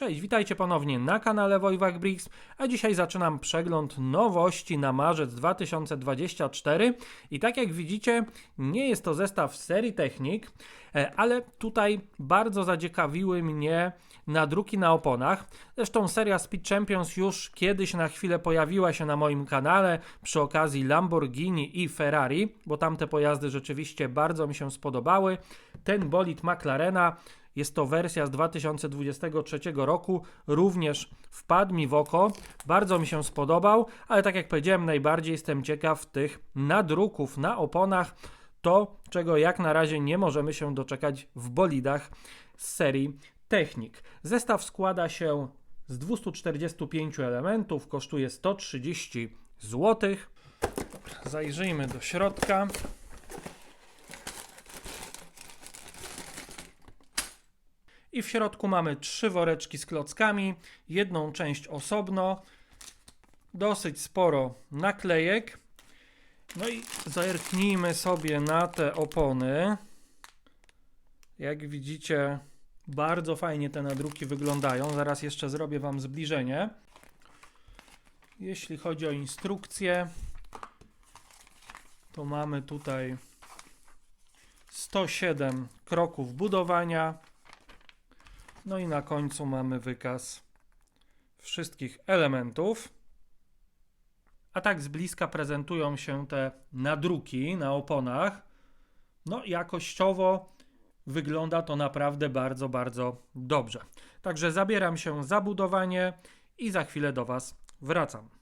Cześć, witajcie ponownie na kanale Wojwak Bricks, a dzisiaj zaczynam przegląd nowości na marzec 2024 i tak jak widzicie nie jest to zestaw serii Technik, e, ale tutaj bardzo zaciekawiły mnie nadruki na oponach. Zresztą seria Speed Champions już kiedyś na chwilę pojawiła się na moim kanale przy okazji Lamborghini i Ferrari, bo tamte pojazdy rzeczywiście bardzo mi się spodobały. Ten bolid McLarena jest to wersja z 2023 roku, również wpadł mi w oko, bardzo mi się spodobał, ale tak jak powiedziałem, najbardziej jestem ciekaw tych nadruków na oponach, to czego jak na razie nie możemy się doczekać w bolidach z serii Technik. Zestaw składa się z 245 elementów, kosztuje 130 zł. Zajrzyjmy do środka. I w środku mamy trzy woreczki z klockami, jedną część osobno, dosyć sporo naklejek. No i zerknijmy sobie na te opony. Jak widzicie, bardzo fajnie te nadruki wyglądają. Zaraz jeszcze zrobię Wam zbliżenie. Jeśli chodzi o instrukcję, to mamy tutaj 107 kroków budowania. No i na końcu mamy wykaz wszystkich elementów. A tak z bliska prezentują się te nadruki na oponach. No, jakościowo wygląda to naprawdę bardzo, bardzo dobrze. Także zabieram się za budowanie i za chwilę do Was wracam.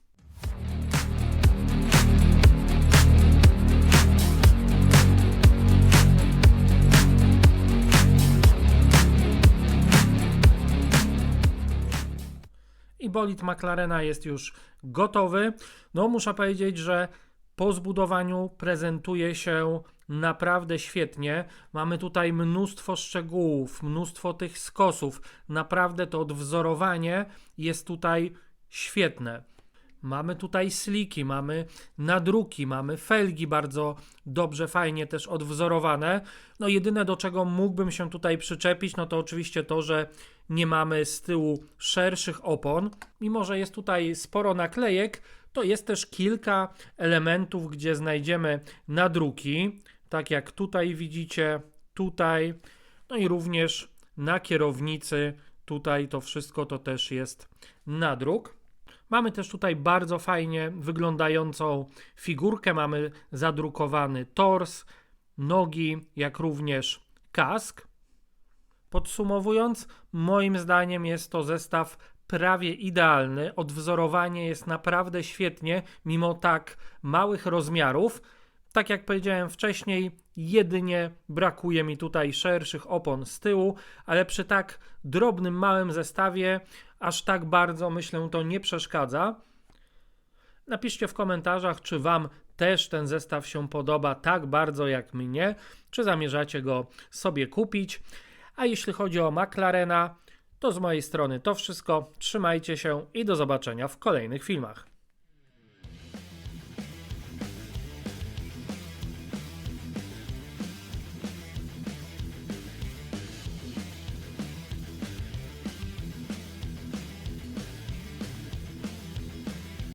I bolid McLarena jest już gotowy. No, muszę powiedzieć, że po zbudowaniu prezentuje się naprawdę świetnie. Mamy tutaj mnóstwo szczegółów, mnóstwo tych skosów. Naprawdę to odwzorowanie jest tutaj świetne. Mamy tutaj sliki, mamy nadruki, mamy felgi bardzo dobrze, fajnie też odwzorowane. No jedyne do czego mógłbym się tutaj przyczepić, no to oczywiście to, że nie mamy z tyłu szerszych opon. Mimo, że jest tutaj sporo naklejek, to jest też kilka elementów, gdzie znajdziemy nadruki, tak jak tutaj widzicie, tutaj, no i również na kierownicy, tutaj to wszystko to też jest nadruk. Mamy też tutaj bardzo fajnie wyglądającą figurkę. Mamy zadrukowany tors, nogi, jak również kask. Podsumowując, moim zdaniem jest to zestaw prawie idealny. Odwzorowanie jest naprawdę świetnie, mimo tak małych rozmiarów. Tak jak powiedziałem wcześniej, jedynie brakuje mi tutaj szerszych opon z tyłu, ale przy tak drobnym, małym zestawie aż tak bardzo myślę to nie przeszkadza. Napiszcie w komentarzach, czy Wam też ten zestaw się podoba tak bardzo jak mnie, czy zamierzacie go sobie kupić. A jeśli chodzi o McLarena, to z mojej strony to wszystko. Trzymajcie się i do zobaczenia w kolejnych filmach.